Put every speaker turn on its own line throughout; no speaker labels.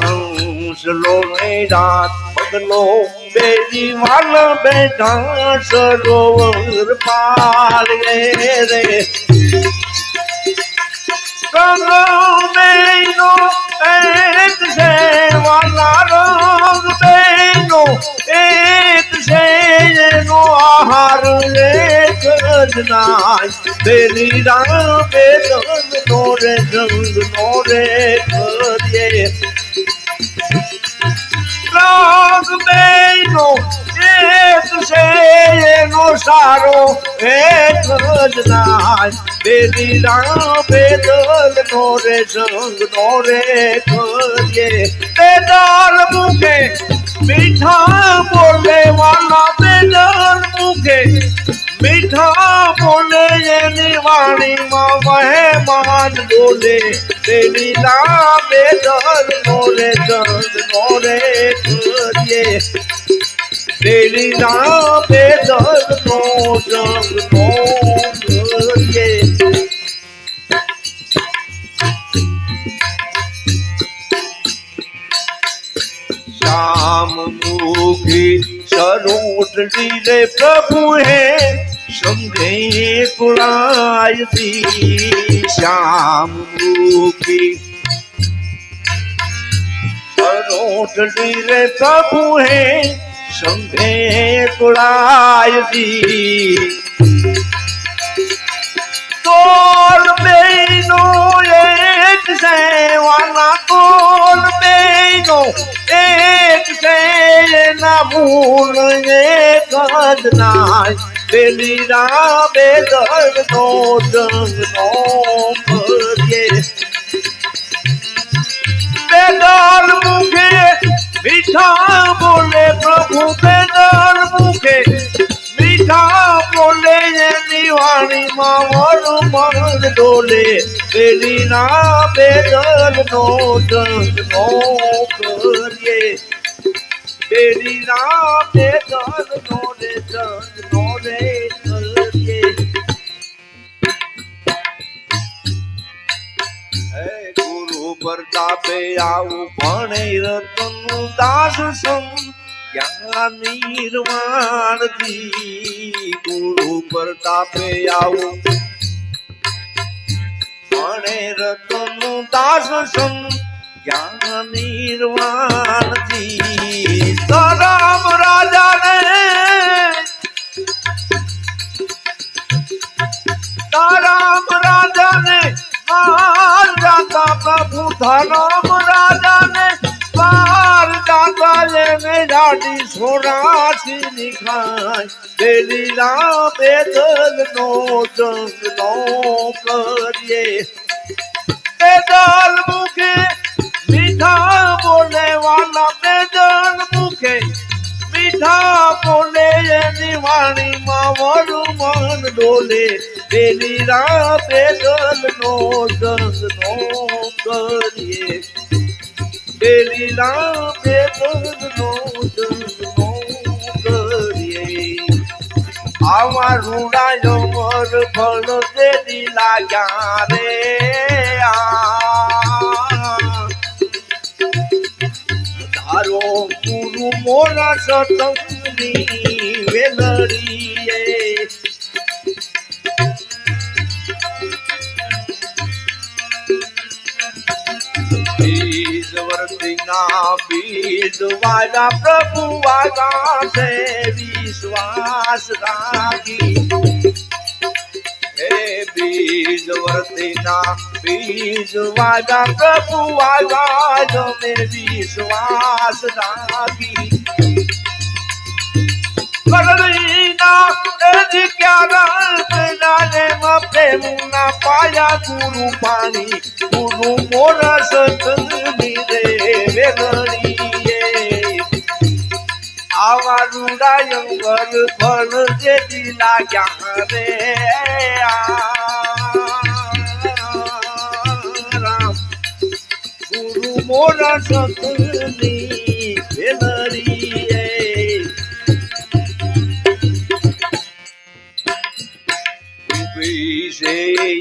હંસલો ને રાત બદલો બેજી વાલ બેઠા સરોવર પાર રે. રે બેનો એક છે વાલા રંગ બેનો એક છે એનો આહાર એક જ નાય બેની રામ બેદન નો રે નો એનો સારો એક જ નાય બેની રામ બેદલ નો રે સંગ નો રે કરીએ બેદાર મુખે મીઠા બોલે, વાલા બેદાર મુખે મીઠા બોલે, એની વાણીમાં મહેમાન બોલે. તેની લાંબે દર મોરે ચંદ મોરે કરીએ. બેડી ના બે જગનો જગનો શ્યામ મુખી સરોટલી રે પ્રભુ હે સમજે કુળાયતી શ્યામ મુખી સરોટલી રે પ્રભુ હે શંભે કુળાયજી કોલ બેનો એક છે વાના કોલ બેનો એક છે ના ભૂલ એક જ નાય પેલી રાબે દર્દનો મુખે મીઠા બોલે બેદર મુખે, મીઠા બોલે, એની વાણીમાં વણ મન ડોલે પેલી ના બેદર નો જંગ નો કરીએ. પેલી ના બેદર નો રે જંગ નો રે કરીએ ગુરુ પ્રતાપે આવું ભણે રતન દાસ સમ જ્ઞાન નિર્વાણથી ગુરુ પ્રતાપે આવું. ભણે રતન દાસ સમ જ્ઞાન નિર્વાણથી રામ રાજાને રામ રાજાને રાજા પ્રભુ માર જાતા એને જાડી સોનાથી નિખાય. બેલી રામે દલ નો જંગ નો કરીએ પેદલ મુખે મીઠા બોલે વાલા પેદલ મુખે મીઠા બોલે એની વાણીમાં વરું મન ડોલે પેલી રા પેદલ નો જંગ નો કરીએ. પેલી રા પેદલ નો જંગ નો કરીએ. આવા રૂડા મર ફળ દેદી લાગ્યા રે તારો ગુરુ મોરા સતંગની વેલડીએ વર્તિના બીજ વાજા પ્રભુ વાજા છે વિશ્વાસ રાખી. હે બીજ વર્તિના બીજ વાજા પ્રભુ વાલા જો મે વિશ્વાસ રાખી. કરણીના એજી ક્યાં પ્રેમના પાયા ગુરુ પાણી ગુરુ મોરસ કરની રે વેગણીએ આવા રૂડાયંગર ફળ જેથી લાગ્યા રે આ રામ ગુરુ મોરા સતની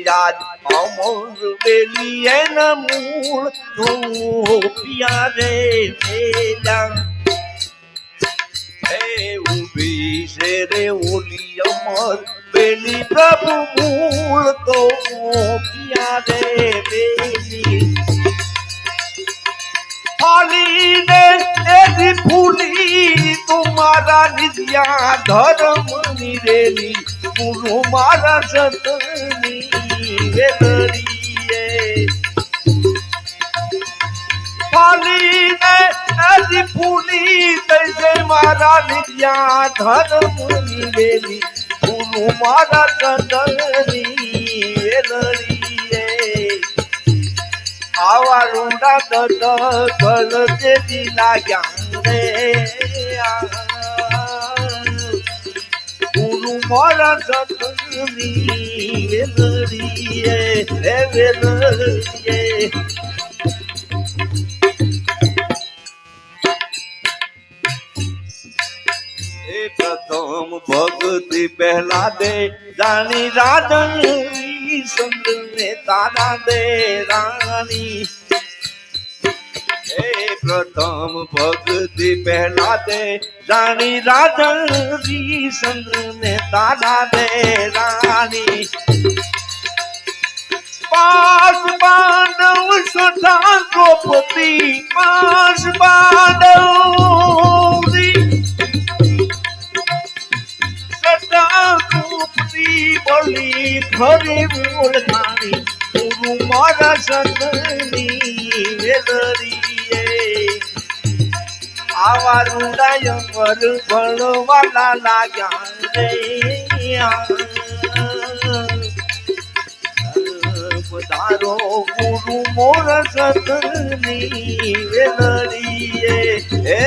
યાદ અમર બેલી એના મૂળ નો પિયારે મેલા હે ઊભી છે રે ઓલી અમર બેલી પ્રભુ મૂળ તો પિયારે બેલી ફાલીને એથી ફૂલી તુમારા નિત્યા ધર્મ નિરેલી ગુરુ મારા સતની વેલરીએ ફાલીને એથી ફૂલી તૈસે મારા નિત્યા ધર્મ નિરેલી ગુરુ મારા સતની વેલરીએ આવા રૂડા ગલ તેથી લાગ્યા રે મારા સતની વેલરીએ હે પ્રથમ ભગતિ પહેલા દે રાણી રાધણી સંગને તારા દે રાણી હે પ્રથમ ભક્તિ પહેલા દે રાણી રાધણી ને તારા દે રાણી પાસ પાંડવ સદા દ્રૌપદી પાસ પાંડવ સદા દ્રૌપદી બોલી મૂળ ખાણી ગુરુ મારા સતની વેલરીએ આવા રૂડાયંગર ભણવાલા લાગ્યા રે. પધારો ગુરુ વેલરીએ હે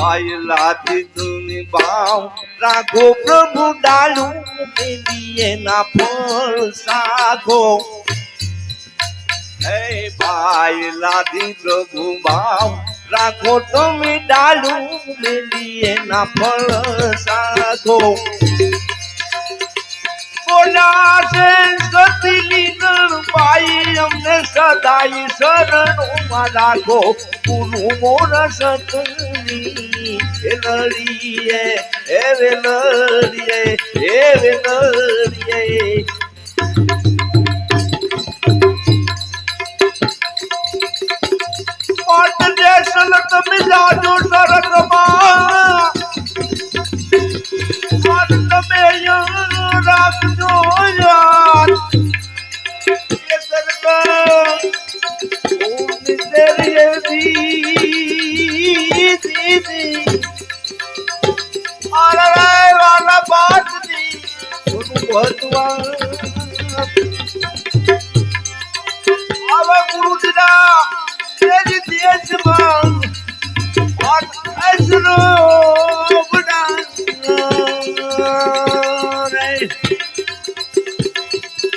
આયલાથી તુની બાવ રાખો પ્રભુ ડાલુ મેલીએ ના ફળ સાગો લાદી પ્રભુ ભાવ રાખો તમે ડાલુ, મેલીએ ના ફળ સાગો બોલાશે સતીલી પાઈ, અમને સદાય શરણોમાં રાખો. ગુરુ મોર સતની વેલરીએ હે વેલરીએ હે વેલરીએ પાટ મિલા જો સરગમાં મન. તમે યાર રાખજો યાર. એ સરગા ઓમ તેરી દી દી આરે વાલા બાત દી ગુરુ ભગવાન આવા ગુરુ દીના તેજ દેશમાં અસરો બના રે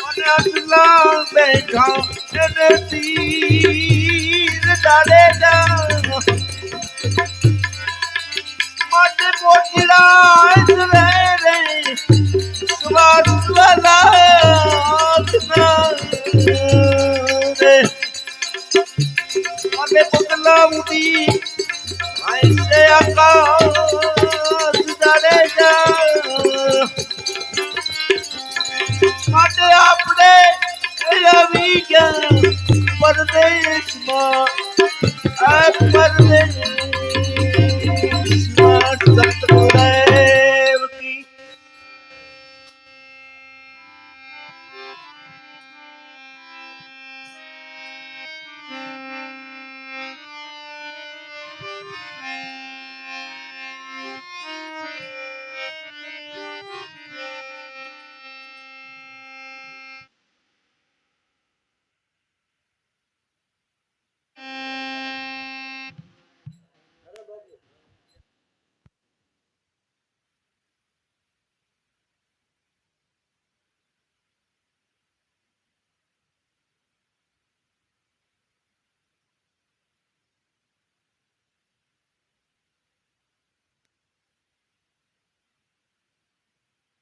અને અસલા બેઠા તેને તીર ડાલે જા માટે પોચડા રે રે સ્વાદ માટે આપણે આવી ગયા પરદેશમાં આ પરદેશમાં